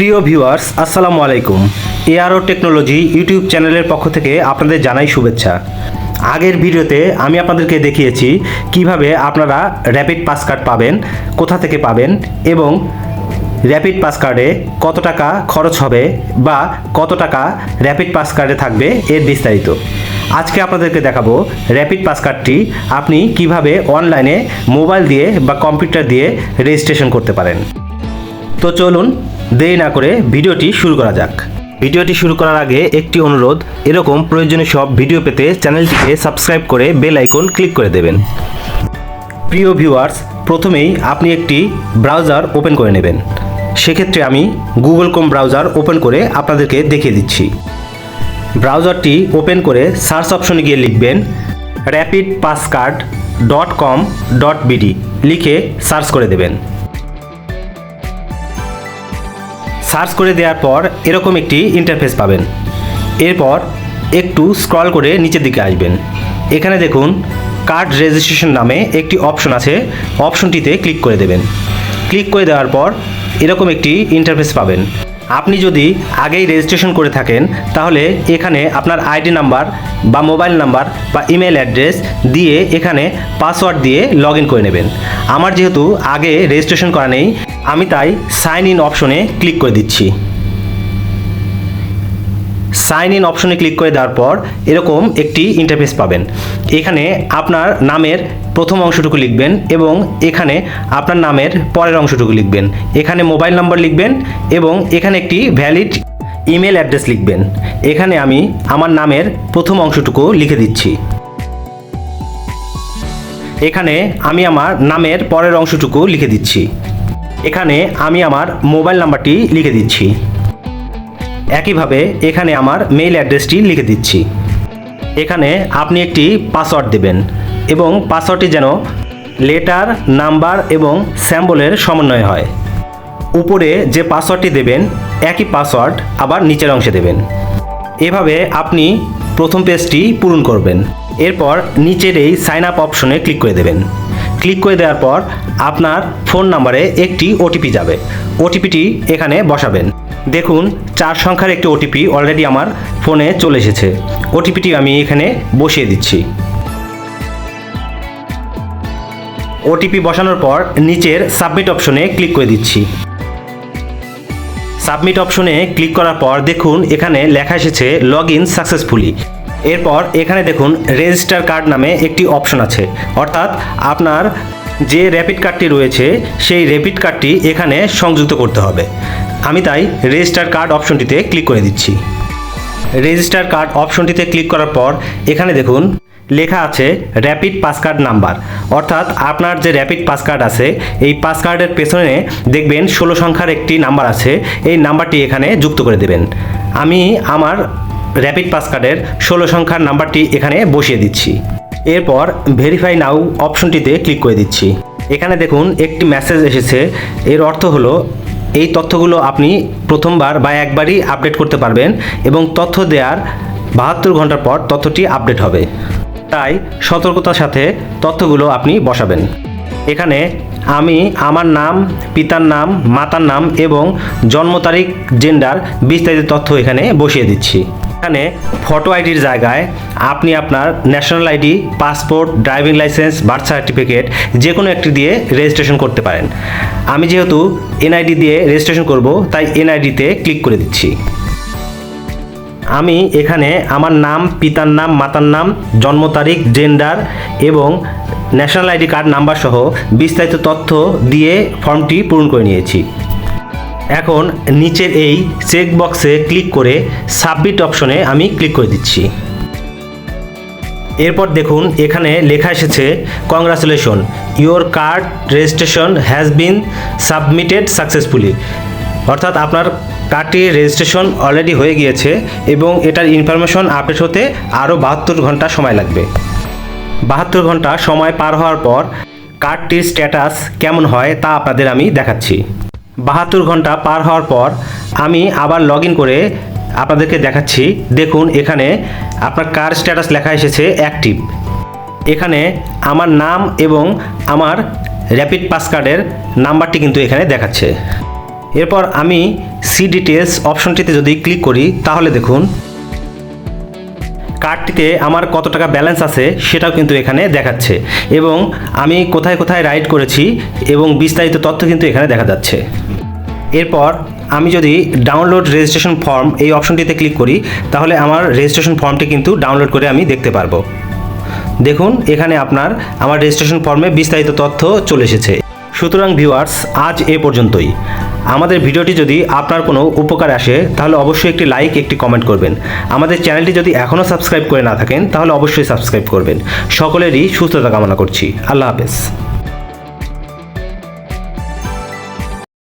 প্রিয় ভিউয়ার্স, আসসালামু আলাইকুম। এআরও টেকনোলজি ইউটিউব চ্যানেলের পক্ষ থেকে আপনাদের জানাই শুভেচ্ছা। আগের ভিডিওতে আমি আপনাদেরকে দেখিয়েছি কীভাবে আপনারা র্যাপিড পাস কার্ড পাবেন, কোথা থেকে পাবেন এবং র্যাপিড পাস কার্ডে কত টাকা খরচ হবে বা কত টাকা র্যাপিড পাস কার্ডে থাকবে এর বিস্তারিত। আজকে আপনাদেরকে দেখাবো র্যাপিড পাস কার্ডটি আপনি কীভাবে অনলাইনে মোবাইল দিয়ে বা কম্পিউটার দিয়ে রেজিস্ট্রেশন করতে পারেন। তো চলুন দেরি না করে ভিডিওটি শুরু করা যাক। ভিডিওটি শুরু করার আগে একটি অনুরোধ, এরকম প্রয়োজনীয় সব ভিডিও পেতে চ্যানেলটিকে সাবস্ক্রাইব করে বেল আইকন ক্লিক করে দেবেন। প্রিয় ভিউয়ার্স, প্রথমেই আপনি একটি ব্রাউজার ওপেন করে নেবেন। সেক্ষেত্রে আমি গুগল কম ব্রাউজার ওপেন করে আপনাদেরকে দেখিয়ে দিচ্ছি। ব্রাউজারটি ওপেন করে সার্চ অপশনে গিয়ে লিখবেন rapid pass card dot com dot BD লিখে সার্চ করে দেবেন। সার্চ করে দেওয়ার পর এরকম একটি ইন্টারফেস পাবেন। এরপর একটু স্ক্রল করে নিচের দিকে আসবেন। এখানে দেখুন কার্ড রেজিস্ট্রেশন নামে একটি অপশন আছে। অপশনটিতে ক্লিক করে দেবেন। ক্লিক করে দেওয়ার পর এরকম একটি ইন্টারফেস পাবেন। আপনি যদি আগেই রেজিস্ট্রেশন করে থাকেন, তাহলে এখানে আপনার আইডি নাম্বার বা মোবাইল নাম্বার বা ইমেল অ্যাড্রেস দিয়ে এখানে পাসওয়ার্ড দিয়ে লগ করে নেবেন। আমার যেহেতু আগে রেজিস্ট্রেশন করা নেই আমি তাই সাইন ইন অপশনে ক্লিক করে দিচ্ছি। সাইন ইন অপশনে ক্লিক করে দেওয়ার পর এরকম একটি ইন্টারফেস পাবেন। এখানে আপনার নামের প্রথম অংশটুকু লিখবেন এবং এখানে আপনার নামের পরের অংশটুকু লিখবেন। এখানে মোবাইল নাম্বার লিখবেন এবং এখানে একটি ভ্যালিড ইমেল অ্যাড্রেস লিখবেন। এখানে আমি আমার নামের প্রথম অংশটুকু লিখে দিচ্ছি। এখানে আমি আমার নামের পরের অংশটুকু লিখে দিচ্ছি। এখানে আমি আমার মোবাইল নাম্বারটি লিখে দিচ্ছি। একইভাবে এখানে আমার মেইল অ্যাড্রেসটি লিখে দিচ্ছি। এখানে আপনি একটি পাসওয়ার্ড দেবেন এবং পাসওয়ার্ডটি যেন লেটার, নাম্বার এবং স্যাম্বলের সমন্বয় হয়। উপরে যে পাসওয়ার্ডটি দেবেন, একই পাসওয়ার্ড আবার নিচের অংশে দেবেন। এভাবে আপনি প্রথম পেজটি পূরণ করবেন। এরপর নিচের এই সাইন আপ অপশনে ক্লিক করে দেবেন। ক্লিক করে দেওয়ার পর আপনার ফোন নাম্বারে একটি ওটিপি যাবে। ওটিপিটি এখানে বসাবেন। দেখুন, চার সংখ্যার একটি ওটিপি অলরেডি আমার ফোনে চলে এসেছে। ওটিপিটি আমি এখানে বসিয়ে দিচ্ছি। ওটিপি বসানোর পর নিচের সাবমিট অপশনে ক্লিক করে দিচ্ছি। সাবমিট অপশনে ক্লিক করার পর দেখুন, এখানে লেখা এসেছে লগ ইন সাকসেসফুলি এরপর এখানে দেখুন রেজিস্টার কার্ড নামে একটি অপশন আছে। অর্থাৎ আপনার যে র্যাপিড কার্ডটি রয়েছে, সেই র্যাপিড কার্ডটি এখানে সংযুক্ত করতে হবে। আমি তাই রেজিস্টার কার্ড অপশনটিতে ক্লিক করে দিচ্ছি। রেজিস্টার কার্ড অপশনটিতে ক্লিক করার পর এখানে দেখুন লেখা আছে র্যাপিড পাস কার্ড নাম্বার অর্থাৎ আপনার যে র্যাপিড পাস কার্ড আছে, এই পাস কার্ডের পেছনে দেখবেন ষোলো সংখ্যার একটি নাম্বার আছে। এই নাম্বারটি এখানে যুক্ত করে দেবেন। আমি আমার র্যাপিড পাস কার্ডের ষোলো সংখ্যার নাম্বারটি এখানে বসিয়ে দিচ্ছি। এরপর ভেরিফাই নাও অপশনটিতে ক্লিক করে দিচ্ছি। এখানে দেখুন একটি মেসেজ এসেছে। এর অর্থ হলো, এই তথ্যগুলো আপনি প্রথমবার বা একবারই আপডেট করতে পারবেন এবং তথ্য দেওয়ার বাহাত্তর ঘণ্টার পর তথ্যটি আপডেট হবে। তাই সতর্কতার সাথে তথ্যগুলো আপনি বসাবেন। এখানে আমি আমার নাম, পিতার নাম, মাতার নাম এবং জন্ম তারিখ জেন্ডার বিস্তারিত তথ্য এখানে বসিয়ে দিচ্ছি। এখানে ফটো আইডির জায়গায় আপনি আপনার national ID passport driving licence birth certificate যে কোনো একটি দিয়ে রেজিস্ট্রেশন করতে পারেন। আমি যেহেতু এনআইডি দিয়ে রেজিস্ট্রেশন করব, তাই এনআইডিতে ক্লিক করে দিচ্ছি। আমি এখানে আমার নাম, পিতার নাম, মাতার নাম, জন্ম তারিখ জেন্ডার এবং ন্যাশনাল আইডি কার্ড নাম্বার সহ বিস্তারিত তথ্য দিয়ে ফর্মটি পূরণ করে নিয়েছি। এখন নিচের এই চেক বক্সে ক্লিক করে সাবমিট অপশনে আমি ক্লিক করে দিচ্ছি। এরপর দেখুন, এখানে লেখা এসেছে congratulation your card registration has been submitted successfully অর্থাৎ আপনার কার্ডটি রেজিস্ট্রেশন অলরেডি হয়ে গিয়েছে এবং এটার ইনফরমেশন আপডেট হতে আরও বাহাত্তর ঘণ্টা সময় লাগবে। বাহাত্তর ঘণ্টা সময় পার হওয়ার পর কার্ডটির স্ট্যাটাস কেমন হয় তা আপনাদের আমি দেখাচ্ছি। বাহাত্তর ঘণ্টা পার হওয়ার পর আমি আবার লগ ইন করে আপনাদেরকে দেখাচ্ছি। দেখুন, এখানে আপনার কার স্ট্যাটাস লেখা এসেছে অ্যাক্টিভ এখানে আমার নাম এবং আমার র্যাপিড পাস কার্ডের নাম্বারটি কিন্তু এখানে দেখাচ্ছে। এরপর আমি সি ডিটেলস অপশনটিতে যদি ক্লিক করি, তাহলে দেখুন কার্ডটিতে আমার কত টাকা ব্যালেন্স আছে সেটাও কিন্তু এখানে দেখাচ্ছে এবং আমি কোথায় কোথায় রাইড করেছি এবং বিস্তারিত তথ্য কিন্তু এখানে দেখা যাচ্ছে। এরপর আমি যদি ডাউনলোড রেজিস্ট্রেশন ফর্ম এই অপশনটিতে ক্লিক করি, তাহলে আমার রেজিস্ট্রেশন ফর্মটি কিন্তু ডাউনলোড করে আমি দেখতে পারব। দেখুন, এখানে আপনার আমার রেজিস্ট্রেশন ফর্মে বিস্তারিত তথ্য চলে এসেছে। সুতরাং ভিউয়ার্স, আজ এ পর্যন্তই। আমাদের ভিডিওটি যদি আপনার কোনো উপকার আসে, তাহলে অবশ্যই একটি লাইক, একটি কমেন্ট করবেন। আমাদের চ্যানেলটি যদি এখনও সাবস্ক্রাইব করে না থাকেন, তাহলে অবশ্যই সাবস্ক্রাইব করবেন। সকলেরই সুস্থতা কামনা করছি। আল্লাহ হাফেজ।